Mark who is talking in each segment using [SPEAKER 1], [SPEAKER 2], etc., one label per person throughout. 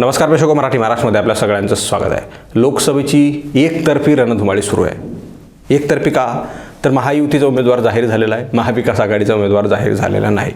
[SPEAKER 1] नमस्कार प्रेक्षक हो, मराठी महाराष्ट्रमध्ये आपल्या सगळ्यांचं स्वागत आहे. लोकसभेची एकतर्फी रणधुमाळी सुरू आहे. एकतर्फी का? तर महायुतीचा उमेदवार जाहीर झालेला आहे. महाविकास आघाडीचा उमेदवार जाहीर झालेला नाही.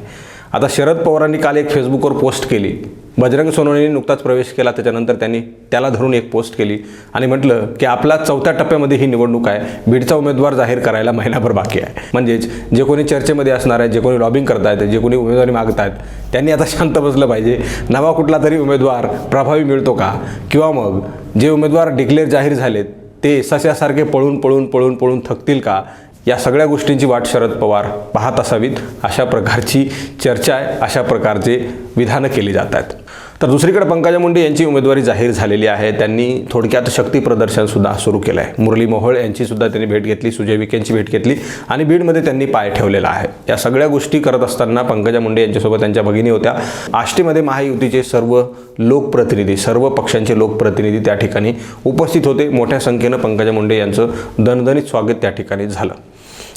[SPEAKER 1] आता शरद पवारांनी काल एक फेसबुकवर पोस्ट केली. बजरंग सोनवणेंनी नुकताच प्रवेश केला त्याच्यानंतर त्यांनी त्याला धरून एक पोस्ट केली आणि म्हटलं की आपला चौथ्या टप्प्यामध्ये ही निवडणूक आहे. बीडचा उमेदवार जाहीर करायला महिनाभर बाकी आहे. म्हणजेच जे कोणी चर्चेमध्ये असणार आहे जे कोणी लॉबिंग करतायत जे कोणी उमेदवारी मागत आहेत त्यांनी आता शांत बसलं पाहिजे. नवा कुठला तरी उमेदवार प्रभावी मिळतो का? किंवा मग जे उमेदवार डिक्लेअर जाहीर झालेत ते सस्यासारखे पळून पळून पळून पळून थकतील का? या सगळ्या गोष्टींची वाट शरद पवार पाहत असावीत. अशा प्रकारची चर्चा आहे. अशा प्रकारचे विधानं केली जात आहेत. तर दुसरीकडे पंकजा मुंडे यांची उमेदवारी जाहीर झालेली आहे. त्यांनी थोडक्यात शक्ती प्रदर्शनसुद्धा सुरू केलं आहे मुरली मोहोळ यांचीसुद्धा त्यांनी भेट घेतली सुजय विखेंची भेट घेतली आणि बीडमध्ये त्यांनी पाय ठेवलेला आहे. या सगळ्या गोष्टी करत असताना पंकजा मुंडे यांच्यासोबत त्यांच्या भगिनी होत्या. आष्टीमध्ये महायुतीचे सर्व लोकप्रतिनिधी सर्व पक्षांचे लोकप्रतिनिधी त्या ठिकाणी उपस्थित होते. मोठ्या संख्येनं पंकजा मुंडे यांचं दणदणीत स्वागत त्या ठिकाणी झालं.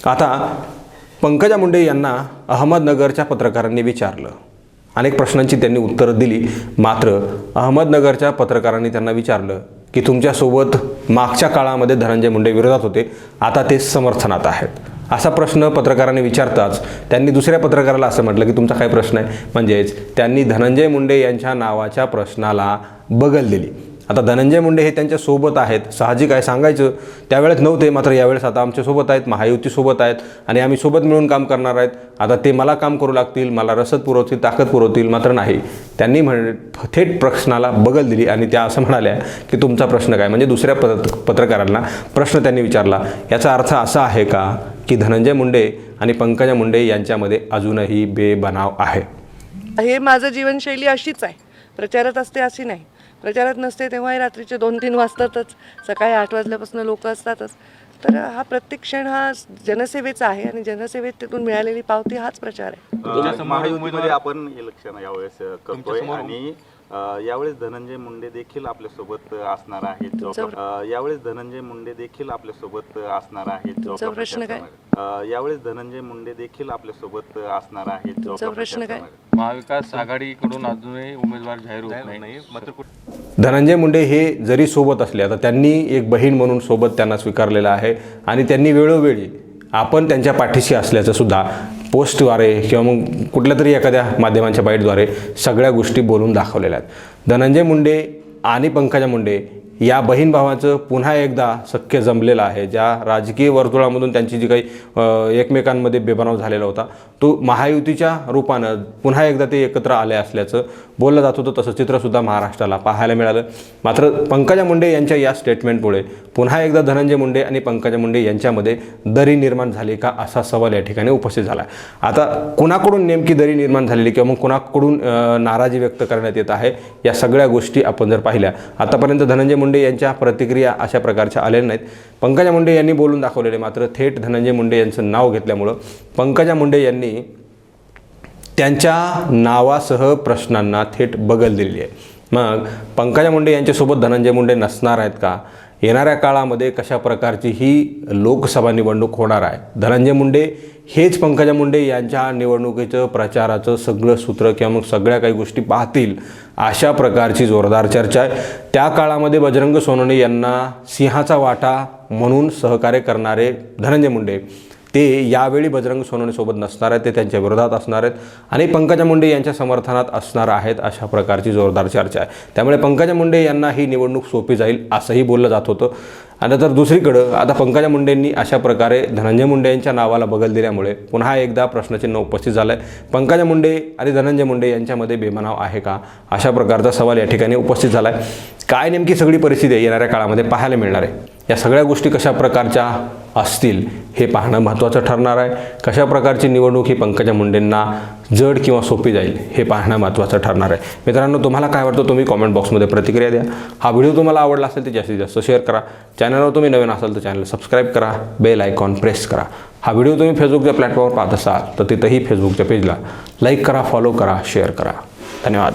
[SPEAKER 1] आता पंकजा मुंडे यांना अहमदनगरच्या पत्रकारांनी विचारलं. अनेक प्रश्नांची त्यांनी उत्तरं दिली. मात्र अहमदनगरच्या पत्रकारांनी त्यांना विचारलं की तुमच्यासोबत मागच्या काळामध्ये धनंजय मुंडे विरोधात होते. आता ते समर्थनात आहेत. असा प्रश्न पत्रकारांनी विचारताच त्यांनी दुसऱ्या पत्रकाराला असं म्हटलं की तुमचा काय प्रश्न आहे. म्हणजेच त्यांनी धनंजय मुंडे यांच्या नावाच्या प्रश्नाला बगल दिली. आता धनंजय मुंडे हे त्यांच्यासोबत आहेत. साहजिक आहे सांगायचं? त्यावेळेस नव्हते मात्र यावेळेस आता आमच्यासोबत आहेत महायुतीसोबत आहेत आणि आम्ही सोबत मिळून काम करणार आहेत. आता ते मला काम करू लागतील मला रसद पुरवतील ताकद पुरवतील मात्र नाही. त्यांनी म्हण थेट प्रश्नाला बगल दिली आणि त्या असं म्हणाल्या की तुमचा प्रश्न काय? म्हणजे दुसऱ्या पत्र पत्रकारांना प्रश्न त्यांनी विचारला. याचा अर्थ असा आहे का की धनंजय मुंडे आणि पंकजा मुंडे यांच्यामध्ये अजूनही बेबनाव आहे?
[SPEAKER 2] हे माझं जीवनशैली अशीच आहे. प्रचारात असते अशी नाही. प्रचारात नसते तेव्हाही रात्रीचे दोन तीन वाजतातच. सकाळी आठ वाजल्यापासून लोक असतातच. तर हा प्रत्येक क्षण हा जनसेवेचा आहे आणि जनसेवेत तिथून मिळालेली पावती हाच प्रचार आहे.
[SPEAKER 3] आपण इलेक्शन यावेळेस करतोय आणि अ, यावेळेस धनंजय मुंडे देखील आपल्यासोबत असणार आहेत. अ, यावेळेस धनंजय मुंडे देखील आपल्यासोबत असणार आहेत.
[SPEAKER 2] तुमचा प्रश्न काय?
[SPEAKER 3] अ, यावेळेस धनंजय मुंडे देखील आपल्यासोबत असणार आहेत.
[SPEAKER 2] तुमचा प्रश्न काय?
[SPEAKER 4] महाविकास आघाडीकडून अजूनही उमेदवार जाहीर होत नाही. मात्र
[SPEAKER 1] धनंजय मुंडे हे जरी सोबत असले आता त्यांनी एक बहीण म्हणून सोबत त्यांना स्वीकारलेलं आहे आणि त्यांनी वेळोवेळी आपण त्यांच्या पाठीशी असल्याचं सुद्धा पोस्टद्वारे किंवा मग कुठल्या तरी एखाद्या माध्यमांच्या बाईटद्वारे सगळ्या गोष्टी बोलून दाखवलेल्या आहेत. धनंजय मुंडे आणि पंकजा मुंडे या बहीण भावाचं पुन्हा एकदा सख्य जमलेलं आहे. ज्या राजकीय वर्तुळामधून त्यांची जी काही एकमेकांमध्ये बेबनाव झालेला होता तो महायुतीच्या रूपानं पुन्हा एकदा ते एकत्र आले असल्याचं बोललं जात होतं. तसं चित्रसुद्धा महाराष्ट्राला पाहायला मिळालं. मात्र पंकजा मुंडे यांच्या या स्टेटमेंटमुळे पुन्हा एकदा धनंजय मुंडे आणि पंकजा मुंडे यांच्यामध्ये दरी निर्माण झाली का असा सवाल या ठिकाणी उपस्थित झाला. आता कुणाकडून नेमकी दरी निर्माण झालेली किंवा मग कुणाकडून नाराजी व्यक्त करण्यात येत आहे या सगळ्या गोष्टी आपण जर पाहिल्या आतापर्यंत धनंजय मुंडे यांच्या प्रतिक्रिया अशा प्रकारच्या आलेल्या नाहीत. पंकजा मुंडे यांनी बोलून दाखवलेले मात्र थेट धनंजय मुंडे यांचं नाव घेतल्यामुळं पंकजा मुंडे यांनी त्यांच्या नावासह प्रश्नांना थेट बगल दिलेली आहे. मग पंकजा मुंडे यांच्यासोबत धनंजय मुंडे नसणार आहेत का? येणाऱ्या काळामध्ये कशा प्रकारची ही लोकसभा निवडणूक होणार आहे? धनंजय मुंडे हेच पंकजा मुंडे यांच्या निवडणुकीचं प्रचाराचं सगळं सूत्र किंवा मग सगळ्या काही गोष्टी पाहतील अशा प्रकारची जोरदार चर्चा आहे. त्या काळामध्ये बजरंग सोनवणे यांना सिंहाचा वाटा म्हणून सहकार्य करणारे धनंजय मुंडे. ते यावेळी बजरंग सोनवणेसोबत नसणार आहेत ते त्यांच्या विरोधात असणार आहेत आणि पंकजा मुंडे यांच्या समर्थनात असणार आहेत अशा प्रकारची जोरदार चर्चा आहे. त्यामुळे पंकजा मुंडे यांना ही निवडणूक सोपी जाईल असंही बोललं जात होतं. आणि तर दुसरीकडं आता पंकजा मुंडेंनी अशा प्रकारे धनंजय मुंडे यांच्या नावाला बगल दिल्यामुळे पुन्हा एकदा प्रश्नचिन्ह उपस्थित झालं आहे पंकजा मुंडे आणि धनंजय मुंडे यांच्यामध्ये बेमनाव आहे का? अशा प्रकारचा सवाल या ठिकाणी उपस्थित झाला आहे काय नेमकी सगळी परिस्थिती आहे येणाऱ्या काळामध्ये पाहायला मिळणार आहे? या सगळ्या गोष्टी कशा प्रकारच्या? असतील हे पाहणं महत्त्वाचं ठरणार आहे. कशा प्रकारची निवडणूक ही पंकजा मुंडेंना जड किंवा सोपी जाईल हे पाहणं महत्त्वाचं ठरणार आहे. मित्रांनो तुम्हाला काय वाटतं तुम्ही कॉमेंट बॉक्समध्ये प्रतिक्रिया द्या. हा व्हिडिओ तुम्हाला आवडला असेल तर जास्तीत जास्त शेअर करा. चॅनलवर तुम्ही नवीन असाल तर चॅनल सबस्क्राईब करा. बेल आयकॉन प्रेस करा. हा व्हिडिओ तुम्ही फेसबुकच्या प्लॅटफॉर्मवर पाहत असाल तर तिथंही फेसबुकच्या पेजला लाईक करा फॉलो करा शेअर करा. धन्यवाद.